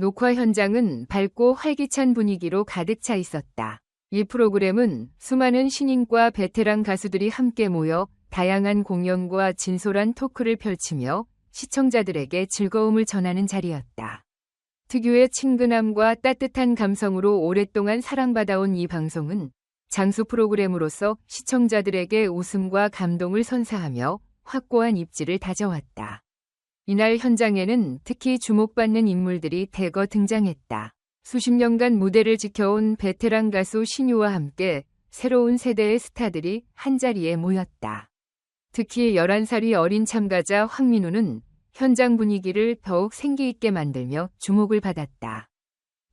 녹화 현장은 밝고 활기찬 분위기로 가득 차 있었다. 이 프로그램은 수많은 신인과 베테랑 가수들이 함께 모여 다양한 공연과 진솔한 토크를 펼치며 시청자들에게 즐거움을 전하는 자리였다. 특유의 친근함과 따뜻한 감성으로 오랫동안 사랑받아온 이 방송은 장수 프로그램으로서 시청자들에게 웃음과 감동을 선사하며 확고한 입지를 다져왔다. 이날 현장에는 특히 주목받는 인물들이 대거 등장했다. 수십 년간 무대를 지켜온 베테랑 가수 신유와 함께 새로운 세대의 스타들이 한자리에 모였다. 특히 11살이 어린 참가자 황민우는 현장 분위기를 더욱 생기있게 만들며 주목을 받았다.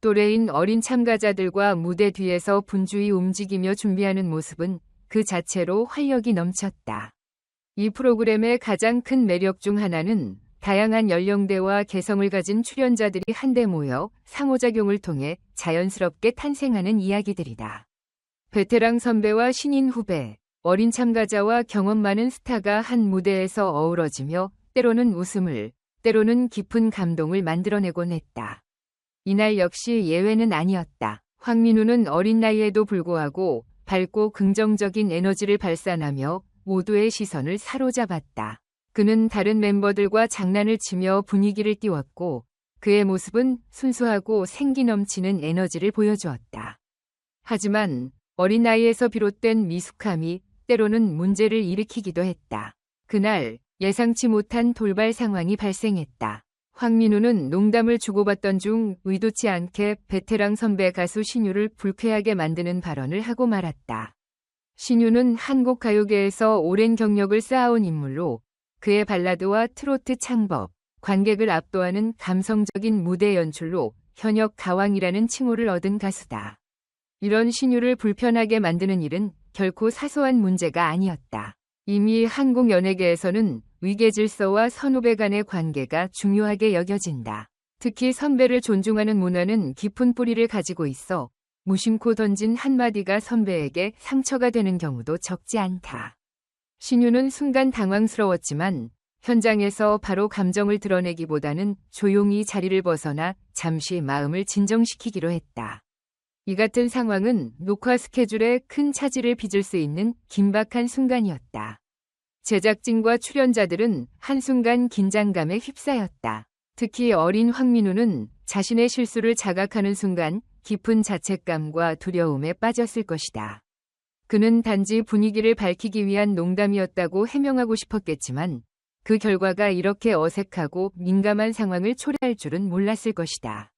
또래인 어린 참가자들과 무대 뒤에서 분주히 움직이며 준비하는 모습은 그 자체로 활력이 넘쳤다. 이 프로그램의 가장 큰 매력 중 하나는 다양한 연령대와 개성을 가진 출연자들이 한데 모여 상호작용을 통해 자연스럽게 탄생하는 이야기들이다. 베테랑 선배와 신인 후배, 어린 참가자와 경험 많은 스타가 한 무대에서 어우러지며 때로는 웃음을, 때로는 깊은 감동을 만들어내곤 했다. 이날 역시 예외는 아니었다. 황민우는 어린 나이에도 불구하고 밝고 긍정적인 에너지를 발산하며 모두의 시선을 사로잡았다. 그는 다른 멤버들과 장난을 치며 분위기를 띄웠고 그의 모습은 순수하고 생기 넘치는 에너지를 보여주었다. 하지만 어린 나이에서 비롯된 미숙함이 때로는 문제를 일으키기도 했다. 그날 예상치 못한 돌발 상황이 발생했다. 황민우는 농담을 주고받던 중 의도치 않게 베테랑 선배 가수 신유를 불쾌하게 만드는 발언을 하고 말았다. 신유는 한국 가요계에서 오랜 경력을 쌓아온 인물로 그의 발라드와 트로트 창법, 관객을 압도하는 감성적인 무대 연출로 현역 가왕이라는 칭호를 얻은 가수다. 이런 신유를 불편하게 만드는 일은 결코 사소한 문제가 아니었다. 이미 한국 연예계에서는 위계 질서와 선후배 간의 관계가 중요하게 여겨진다. 특히 선배를 존중하는 문화는 깊은 뿌리를 가지고 있어 무심코 던진 한마디가 선배에게 상처가 되는 경우도 적지 않다. 신유는 순간 당황스러웠지만 현장에서 바로 감정을 드러내기보다는 조용히 자리를 벗어나 잠시 마음을 진정시키기로 했다. 이 같은 상황은 녹화 스케줄에 큰 차질을 빚을 수 있는 긴박한 순간이었다. 제작진과 출연자들은 한순간 긴장감에 휩싸였다. 특히 어린 황민우는 자신의 실수를 자각하는 순간 깊은 자책감과 두려움에 빠졌을 것이다. 그는 단지 분위기를 밝히기 위한 농담이었다고 해명하고 싶었겠지만 그 결과가 이렇게 어색하고 민감한 상황을 초래할 줄은 몰랐을 것이다.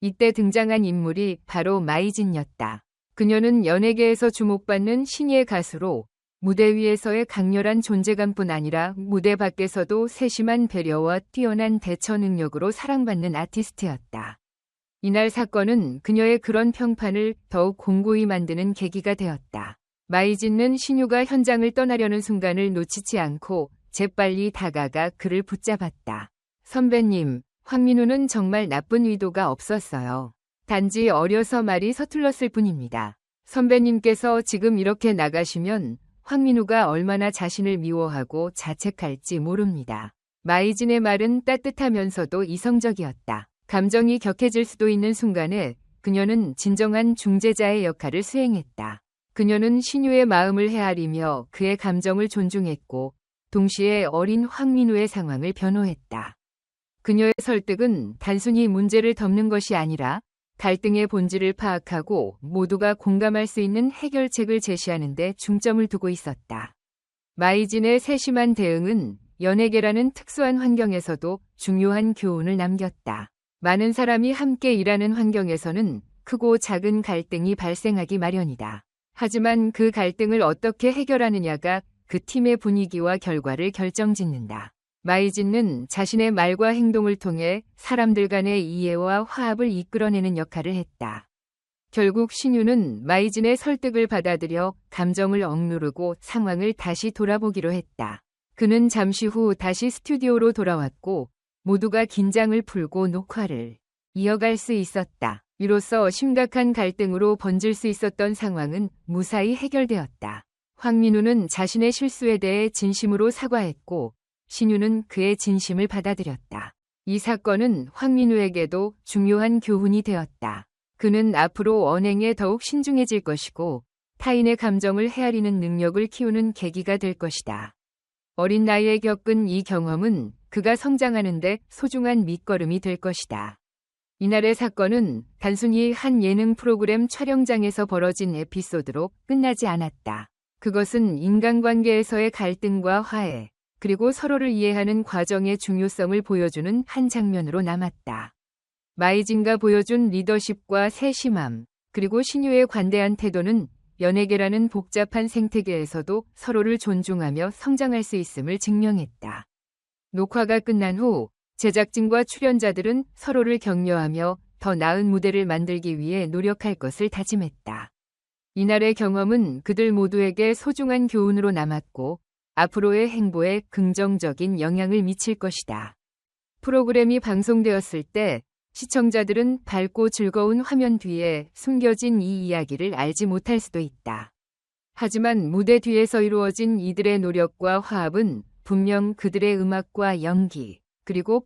이때 등장한 인물이 바로 마이진이었다. 그녀는 연예계에서 주목받는 신예 가수로 무대 위에서의 강렬한 존재감뿐 아니라 무대 밖에서도 세심한 배려와 뛰어난 대처 능력으로 사랑받는 아티스트였다. 이날 사건은 그녀의 그런 평판을 더욱 공고히 만드는 계기가 되었다. 마이진는 신유가 현장을 떠나려는 순간을 놓치지 않고 재빨리 다가가 그를 붙잡았다. 선배님, 황민우는 정말 나쁜 의도가 없었어요. 단지 어려서 말이 서툴렀을 뿐입니다. 선배님께서 지금 이렇게 나가시면 황민우가 얼마나 자신을 미워하고 자책할지 모릅니다. 마이진의 말은 따뜻하면서도 이성적이었다. 감정이 격해질 수도 있는 순간에 그녀는 진정한 중재자의 역할을 수행했다. 그녀는 신유의 마음을 헤아리며 그의 감정을 존중했고 동시에 어린 황민우의 상황을 변호했다. 그녀의 설득은 단순히 문제를 덮는 것이 아니라 갈등의 본질을 파악하고 모두가 공감할 수 있는 해결책을 제시하는 데 중점을 두고 있었다. 마이진의 세심한 대응은 연예계라는 특수한 환경에서도 중요한 교훈을 남겼다. 많은 사람이 함께 일하는 환경에서는 크고 작은 갈등이 발생하기 마련이다. 하지만 그 갈등을 어떻게 해결하느냐가 그 팀의 분위기와 결과를 결정짓는다. 마이진는 자신의 말과 행동을 통해 사람들 간의 이해와 화합을 이끌어내는 역할을 했다. 결국 신유는 마이진의 설득을 받아들여 감정을 억누르고 상황을 다시 돌아보기로 했다. 그는 잠시 후 다시 스튜디오로 돌아왔고 모두가 긴장을 풀고 녹화를 이어갈 수 있었다. 이로써 심각한 갈등으로 번질 수 있었던 상황은 무사히 해결되었다. 황민우는 자신의 실수에 대해 진심으로 사과했고 신유는 그의 진심을 받아들였다. 이 사건은 황민우에게도 중요한 교훈이 되었다. 그는 앞으로 언행에 더욱 신중해질 것이고 타인의 감정을 헤아리는 능력을 키우는 계기가 될 것이다. 어린 나이에 겪은 이 경험은 그가 성장하는데 소중한 밑거름이 될 것이다. 이날의 사건은 단순히 한 예능 프로그램 촬영장에서 벌어진 에피소드로 끝나지 않았다. 그것은 인간관계에서의 갈등과 화해, 그리고 서로를 이해하는 과정의 중요성을 보여주는 한 장면으로 남았다. 마이진가 보여준 리더십과 세심함, 그리고 신유의 관대한 태도는 연예계라는 복잡한 생태계에서도 서로를 존중하며 성장할 수 있음을 증명했다. 녹화가 끝난 후 제작진과 출연자들은 서로를 격려하며 더 나은 무대를 만들기 위해 노력할 것을 다짐했다. 이날의 경험은 그들 모두에게 소중한 교훈으로 남았고 앞으로의 행보에 긍정적인 영향을 미칠 것이다. 프로그램이 방송되었을 때 시청자들은 밝고 즐거운 화면 뒤에 숨겨진 이 이야기를 알지 못할 수도 있다. 하지만 무대 뒤에서 이루어진 이들의 노력과 화합은 분명 그들의 음악과 연기, 그리고